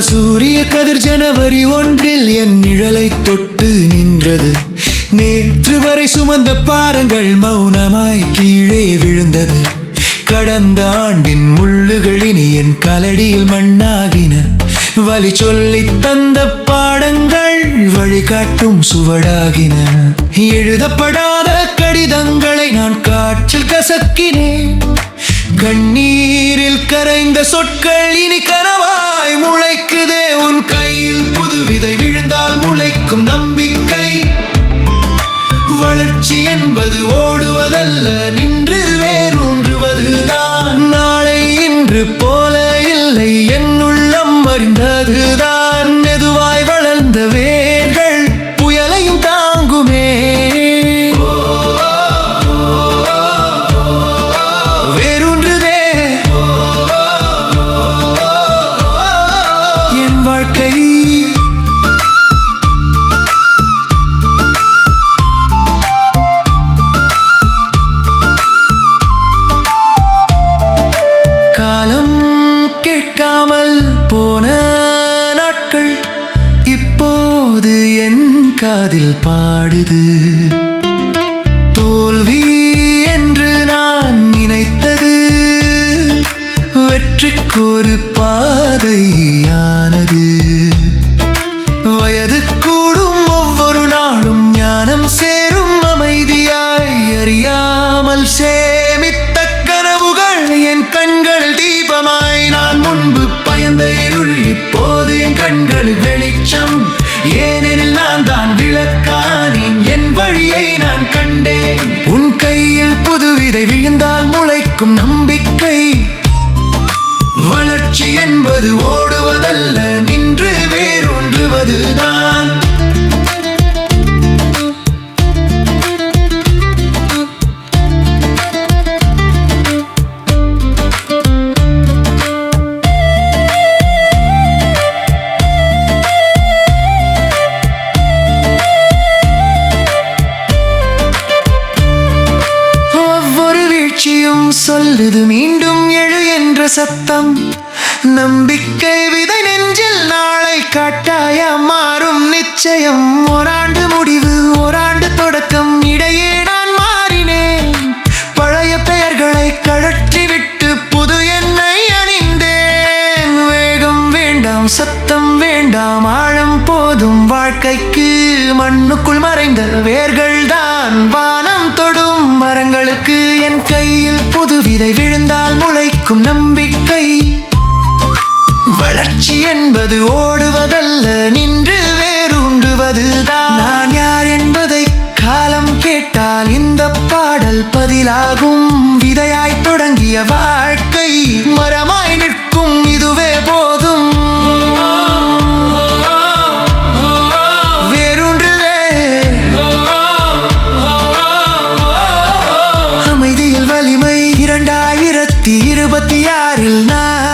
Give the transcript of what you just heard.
சூரிய கதிர் ஜனவரி ஒன்றில் என் நிழலை தொட்டு நின்றது. நேற்று வரை சுமந்த பாரங்கள் மௌனமாய் கீழே விழுந்தது. கடந்த ஆண்டின் முள்ளுகள் இனி என் கலடியில் மண்ணாகின. வழி சொல்லி தந்த பாடங்கள் வழிகாட்டும் சுவடாகின. எழுதப்படாத கடிதங்களை நான் காற்றில் கசக்கினேன். கண்ணீரில் கரைந்த சொற்கள் இனி வாய் முளைக்குதே. உன் கையில் புது விதை விழுந்தால் முளைக்கும் நம்பிக்கை. வளர்ச்சி என்பது ஓடுவதல்ல காதில் பாடுது. தோல்வி என்று நான் நினைத்தது. வெற்றிக்கொரு பாதையானது. விதை விழுந்தால் முளைக்கும் நம்பிக்கை. வளர்ச்சி என்பது ஓடுவதல்ல நின்று வேரூன்றுவதுதான். சொல்லுது மீண்டும் எழு என்ற சத்தம். நம்பிக்கை விதை நெஞ்சில் நாளை காட்டாய மாறும் நிச்சயம். ஓராண்டு முடிவு ஓராண்டு தொடக்கம் இடையே நான் மாறினேன். பழைய பெயர்களை கழற்றிவிட்டு புது எண்ணை அணிந்தேன். வேகம் வேண்டாம் சத்தம் வேண்டாம் ஆழம் போதும். வாழ்க்கைக்கு மண்ணுக்குள் மறைந்த வேர்கள் தான் வா எனக்கு என் கையில் புது விதை விழுந்தால் முளைக்கும் நம்பிக்கை. வளர்ச்சி என்பது ஓடுவதல்ல நின்று வேரூன்றுவதுதான். நான் யார் என்பதை காலம் கேட்டால் இந்த பாடல் பதிலாகும். விதையாய் தொடங்கிய வாழ்க்கை மரமாய் நிற்கும் இதுவே போதும். இரண்டாயிரத்தி இருபத்தி ஆறில் நான்